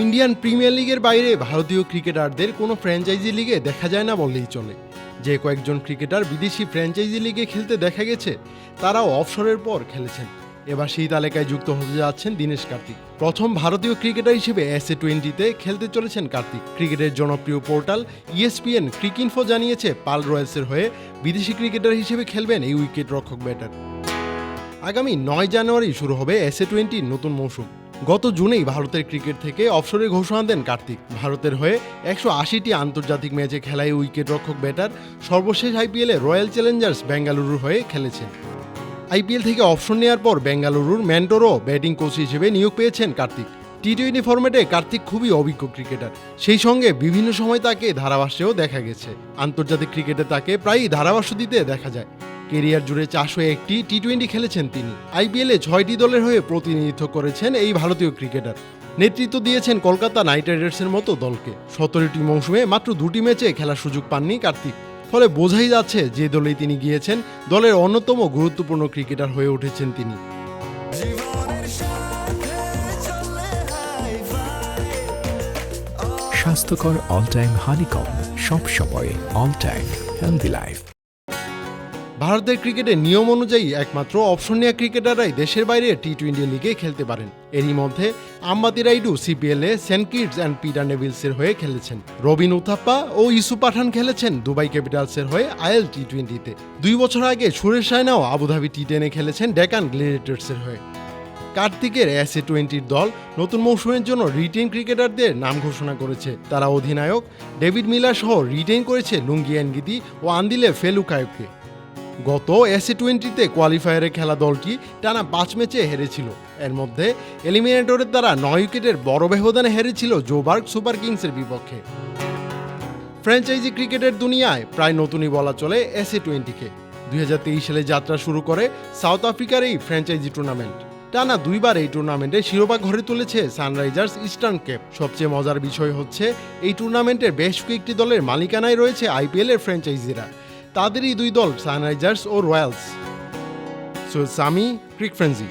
Indian premier লিগের বাইরে ভারতীয় ক্রিকেটারদের কোনো ফ্র্যাঞ্চাইজি লিগে দেখা যায় না বললেই চলে। যে কয়েকজন ক্রিকেটার বিদেশি ফ্র্যাঞ্চাইজি লিগে খেলতে দেখা গেছে, তারাও অবসরের পর খেলেছেন। এবার সেই তালিকায় যুক্ত হতে যাচ্ছেন দীনেশ কার্তিক। প্রথম ভারতীয় ক্রিকেটার হিসেবে এস এ টোয়েন্টিতে খেলতে চলেছেন কার্তিক। ক্রিকেটের জনপ্রিয় পোর্টাল ইএসপিএন ক্রিকইনফো জানিয়েছে, পাল রয়্যালসের হয়ে বিদেশি ক্রিকেটার হিসেবে খেলবেন এই উইকেট রক্ষক ব্যাটার। আগামী নয় জানুয়ারি শুরু হবে এস এ টোয়েন্টির নতুন মৌসুম। গত জুনেই ভারতের ক্রিকেট থেকে অবসরের ঘোষণা দেন কার্তিক। ভারতের হয়ে একশো আশিটি আন্তর্জাতিক ম্যাচে খেলায় উইকেট রক্ষক ব্যাটার, সর্বশেষ আইপিএলে রয়্যাল চ্যালেঞ্জার্স বেঙ্গালুরুর হয়ে খেলেছেন। আইপিএল থেকে অপশন নেওয়ার পর বেঙ্গালুরুর ম্যান্টোরও ব্যাটিং কোচ হিসেবে নিয়োগ পেয়েছেন কার্তিক। টি টোয়েন্টি ফরম্যাটে কার্তিক খুবই অভিজ্ঞ ক্রিকেটার। সেই সঙ্গে বিভিন্ন সময় তাকে ধারাভাষ্যেও দেখা গেছে। আন্তর্জাতিক ক্রিকেটে তাকে প্রায়ই ধারাভাষ্য দিতে দেখা যায়। কেরিয়ার জুড়ে চারশো একটি টি টোয়েন্টি খেলেছেন তিনি। আইপিএলে ছয়টি দলের হয়ে প্রতিনিধিত্ব করেছেন এই ভারতীয় ক্রিকেটার। নেতৃত্ব দিয়েছেন কলকাতা নাইট রাইডার্সের মতো দলকে। সতেরোটি মৌসুমে মাত্র দুটি ম্যাচে খেলার সুযোগ পাননি কার্তিক। ফলে বোঝাই যাচ্ছে যে দলেই তিনি গিয়েছেন, দলের অন্যতম গুরুত্বপূর্ণ ক্রিকেটার হয়ে উঠেছেন তিনি। স্বাস্থ্যকর অল টাইম হানিকম সব সময় অল টাইম হেলদি লাইফ ভারতের ক্রিকেটের নিয়ম অনুযায়ী একমাত্র অপশন নেওয়া ক্রিকেটাররাই দেশের বাইরে টি টোয়েন্টি লিগে খেলতে পারেন। এরই মধ্যে আম্বাতি রাইডু সিপিএলে সেন্ট কিডস অ্যান্ড পিটার নেভিলসের হয়ে খেলেছেন। রবিন উথাপ্পা ও ইসু পাঠান খেলেছেন দুবাই ক্যাপিটালসের হয়ে আইএল টি টোয়েন্টিতে দুই বছর আগে সুরেশ রায়নাও আবুধাবি টি টেনে খেলেছেন ডেকান গ্লেডিয়েটর্সের হয়ে। কার্তিকের এস এ টোয়েন্টির দল নতুন মৌসুমের জন্য রিটেন ক্রিকেটারদের নাম ঘোষণা করেছে। তারা অধিনায়ক ডেভিড মিলার সহ রিটেন করেছে লুঙ্গি অ্যানগিদি ও আন্দিলে ফেলুকায়কে গত এসি টোয়েন্টিতে কোয়ালিফায়ারে খেলা দলটি টানা পাঁচ ম্যাচে হেরেছিল। এর মধ্যে এলিমিনেটরের দ্বারা নয় উইকেটের বড় ব্যবধানে হেরেছিল জোবার্গ সুপার কিংসের বিপক্ষে। ফ্র্যাঞ্চাইজি ক্রিকেটের দুনিয়ায় প্রায় নতুনই বলা চলে এসি টোয়েন্টিকে। দুই হাজার তেইশ সালে যাত্রা শুরু করে সাউথ আফ্রিকার এই ফ্র্যাঞ্চাইজি টুর্নামেন্ট। টানা দুইবার এই টুর্নামেন্টে শিরোপা ঘরে তুলেছে সানরাইজার্স ইস্টার্ন কেপ। সবচেয়ে মজার বিষয় হচ্ছে, এই টুর্নামেন্টের বেশ কয়েকটি দলের মালিকানায় রয়েছে আইপিএলের ফ্র্যাঞ্চাইজিরা। তাদেরই দুই দল সানরাইজার্স ও রয়্যালস। সো সামি ক্রিক ফ্রেন্সি।